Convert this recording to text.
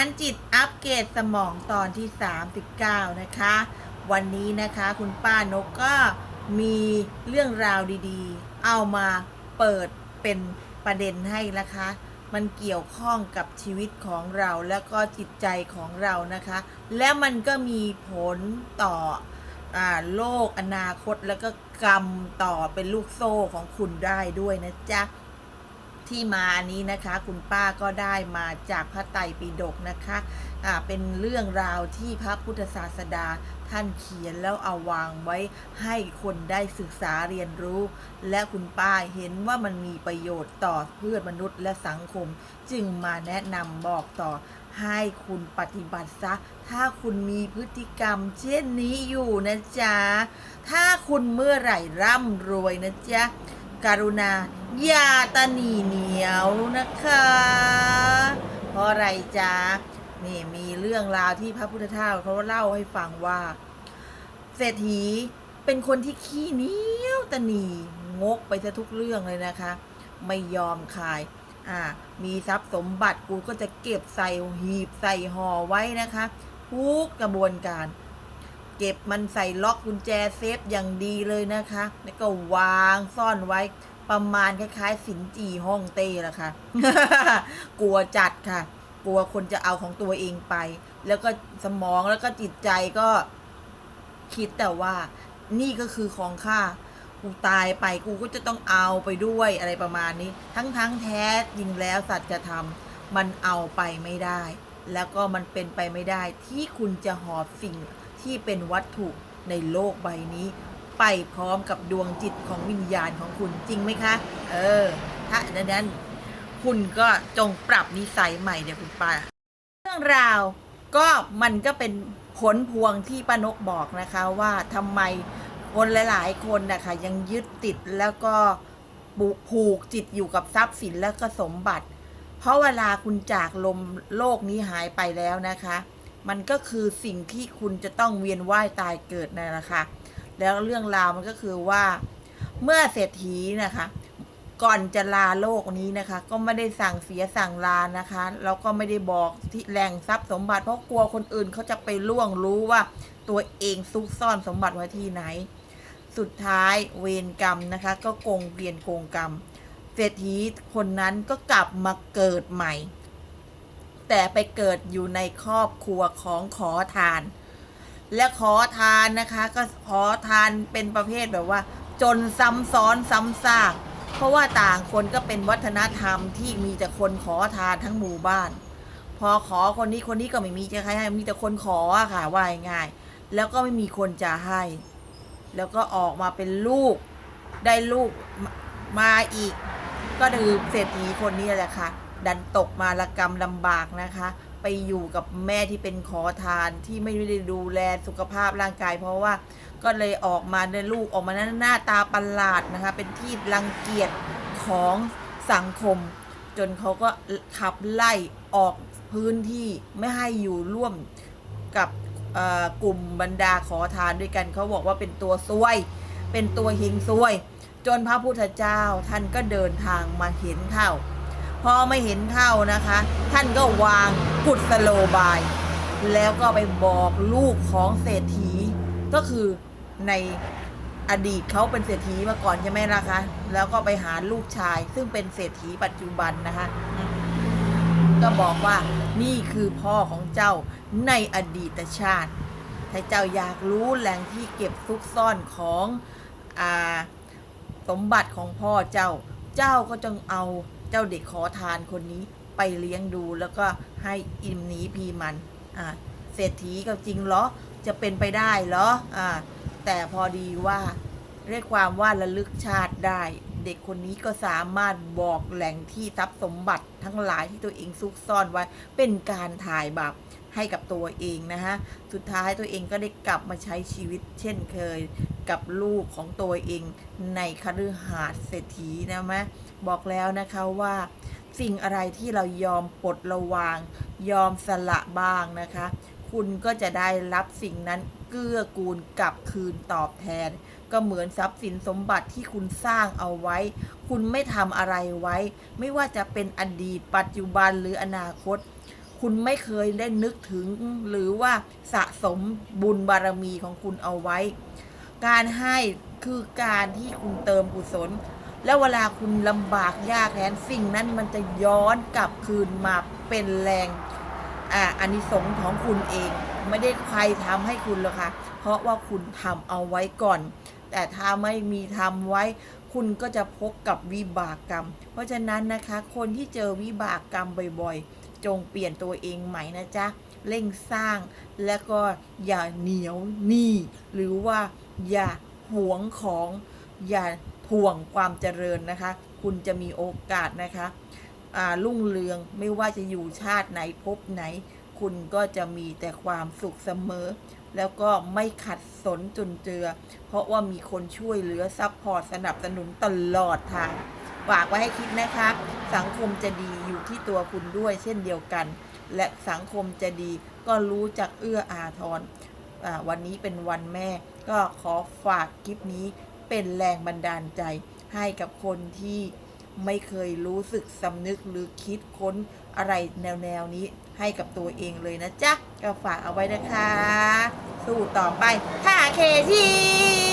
ารจิตอัปเกรดสมองตอนที่ 39 นะคะ วันนี้นะคะคุณป้านกก็มีเรื่องราวดีๆ เอามาเปิดเป็นประเด็นให้นะคะ มันเกี่ยวข้องกับชีวิตของเราแล้วก็จิตใจของเรานะคะ และมันก็มีผลต่ออโลกอนาคตแล้วก็กรรมต่อเป็นลูกโซ่ของคุณได้ด้วยนะจ๊ะ ที่มาอันนี้นะคะคุณป้าก็ได้มาจากพระไตรปิฎกนะคะอ่าเป็นเรื่องราวที่พระพุทธศาสดาท่านเขียนแล้วเอาวางไว้ให้คนได้ศึกษาเรียนรู้ และคุณป้าเห็นว่ามันมีประโยชน์ต่อเพื่อนมนุษย์และสังคม จึงมาแนะนำบอกต่อให้คุณปฏิบัติซะ ถ้าคุณมีพฤติกรรมเช่นนี้อยู่นะจ๊ะ ถ้าคุณเมื่อไหร่ร่ำรวยนะจ๊ะ กรุณาอย่าตะหนีเหนียวนะคะ เพราะอะไรจ๊ะนี่มีเรื่องราวที่พระพุทธเจ้าเขาเล่าให้ฟังว่า เศรษฐีเป็นคนที่ขี้เหนียวตะหนีงกไปซะทุกเรื่องเลยนะคะ ไม่ยอมขาย อ่า มีทรัพย์สมบัติกูก็จะเก็บใส่หีบใส่ห่อไว้นะคะทุกกระบวนการ เก็บมันใส่ล็อกกุญแจเซฟอย่างดีเลยนะคะ แล้วก็วางซ่อนไว้ประมาณคล้ายๆ สินจีห้องเต้ละค่ะ กลัวจัดค่ะ กลัวคนจะเอาของตัวเองไป แล้วก็สมองแล้วก็จิตใจก็คิดแต่ว่า นี่ก็คือของข้ากูตายไปกูก็จะต้องเอาไปด้วยอะไรประมาณนี้ ทั้งๆแท้จริงแล้วสัจธรรมมันเอาไปไม่ได้ แล้วก็มันเป็นไปไม่ได้ที่คุณจะหอบสิ่งที่เป็นวัตถุในโลกใบนี้ ไปพร้อมกับดวงจิตของวิญญาณของคุณจริงไหมคะ เออ ถ้าดังนั้น คุณก็จงปรับนิสัยใหม่เดี๋ยวคุณป้าเรื่องราวก็มันก็เป็นผลพวงที่ป้านกบอกนะคะว่าทำไมคนหลาย ๆ คนนะคะยังยึดติดแล้วก็ผูกจิตอยู่กับทรัพย์สินและก็สมบัติ เพราะเวลาคุณจากลมโลกนี้หายไปแล้วนะคะ มันก็คือสิ่งที่คุณจะต้องเวียนว่ายตายเกิดนั่นแหละค่ะแล้วเรื่องราวมันก็คือว่าเมื่อเศรษฐีนะคะ ก่อนจะลาโลกนี้นะคะ ก็ไม่ได้สั่งเสียสั่งลานะคะแล้วก็ไม่ได้บอกที่แหล่งทรัพย์สมบัติ เพราะกลัวคนอื่นเขาจะไปล่วงรู้ว่าตัวเองซุกซ่อนสมบัติไว้ที่ไหน สุดท้ายเวรกรรมนะคะ ก็โกงเวียนโกงกรรม เศรษฐีคนนั้นก็กลับมาเกิดใหม่ แต่ไปเกิดอยู่ในครอบครัวของขอทาน และขอทานนะคะ ก็ขอทานเป็นประเภทแบบว่า จนซ้ำซ้อนซ้ำซากเพราะว่าต่างคนก็เป็นวัฒนธรรมที่มีแต่คนขอทานทั้งหมู่บ้าน พอขอคนนี้คนนี้ก็ไม่มีจะใครให้มีแต่คนขออะค่ะว่าง่ายแล้วก็ไม่มีคนจะให้ แล้วก็ออกมาเป็นลูกได้ลูกมามาอีก ก็คือเศรษฐีคนนี้แหละค่ะ ดันตกมาละกรรมลำบากนะคะ ไปอยู่กับแม่ที่เป็นขอทานที่ไม่ได้ดูแลสุขภาพร่างกาย เพราะว่าก็เลยออกมาในลูกออกมาหน้าตาประหลาดนะคะ เป็นที่รังเกียจของสังคม จนเขาก็ขับไล่ออกพื้นที่ไม่ให้อยู่ร่วมกับกลุ่มบรรดาขอทานด้วยกันเขาบอกว่าเป็นตัวซวย เป็นตัวหิงซวย จนพระพุทธเจ้าท่านก็เดินทางมาเห็นเข้าพอไม่เห็นเข้านะคะ ท่านก็วางกุศโลบาย แล้วก็ไปบอกลูกของเศรษฐี ก็คือในอดีตเขาเป็นเศรษฐีมาก่อนใช่ไหมล่ะคะ แล้วก็ไปหาลูกชาย ซึ่งเป็นเศรษฐีปัจจุบันนะคะ ก็บอกว่านี่คือพ่อของเจ้าในอดีตชาติ ถ้าเจ้าอยากรู้แหล่งที่เก็บซุกซ่อนของอ่า สมบัติของพ่อเจ้า เจ้าก็จงเอาเจ้าเด็กขอทานคนนี้ไปเลี้ยงดูแล้วก็ให้อิ่มหนีพีมันอ่าเศรษฐีก็จริงเหรอ จะเป็นไปได้เหรออ่าแต่พอดีว่าเรียกความว่าระลึกชาติได้ เด็กคนนี้ก็สามารถบอกแหล่งที่ทรัพย์สมบัติทั้งหลายที่ตัวเองซุกซ่อนไว้เป็นการถ่ายบาป ให้กับตัวเองนะฮะสุดท้ายตัวเองก็ได้กลับมาใช้ชีวิตเช่นเคยกับลูกของตัวเองในคฤหาสน์เศรษฐีนะมะบอกแล้วนะคะว่า สิ่งอะไรที่เรายอมปลดระวาง ยอมสละบ้างนะคะ คุณก็จะได้รับสิ่งนั้นเกื้อกูลกลับคืนตอบแทน ก็เหมือนทรัพย์สินสมบัติที่คุณสร้างเอาไว้ คุณไม่ทำอะไรไว้ ไม่ว่าจะเป็นอดีตปัจจุบันหรืออนาคต คุณไม่เคยได้นึกถึงหรือว่าสะสมบุญบารมีของคุณเอาไว้ การให้คือการที่คุณเติมกุศล แล้วเวลาคุณลำบากยากแค้นสิ่งนั้นมันจะย้อนกลับคืนมาเป็นแรงอ่าอานิสงส์ของคุณเอง ไม่ได้ใครทำให้คุณหรอกค่ะ เพราะว่าคุณทำเอาไว้ก่อน แต่ถ้าไม่มีทำไว้คุณก็จะพบกับวิบากกรรม เพราะฉะนั้นนะคะ คนที่เจอวิบากกรรมบ่อยๆ จงเปลี่ยนตัวเองใหม่นะจ๊ะเร่งสร้างแล้วก็อย่าเหนียวหนี้หรือว่าอย่าหวงของอย่าถ่วงความเจริญนะคะ คุณจะมีโอกาสนะคะรุ่งเรืองไม่ว่าจะอยู่ชาติไหนภพไหน คุณก็จะมีแต่ความสุขเสมอ แล้วก็ไม่ขัดสนจนเจือ เพราะว่ามีคนช่วยเหลือซัพพอร์ตสนับสนุนตลอดทางฝากไว้ให้คิดนะคะ สังคมจะดี อยู่ที่ตัวคุณด้วยเช่นเดียวกัน และสังคมจะดีก็รู้จักเอื้ออาทรวันนี้เป็นวันแม่ ก็ขอฝากคลิปนี้เป็นแรงบันดาลใจให้กับคนที่ไม่เคยรู้สึกสำนึกหรือคิดค้นอะไรแนวๆนี้ให้กับตัวเองเลยนะจ๊ะ ก็ฝากเอาไว้นะคะ สู้ต่อไปท่าเคที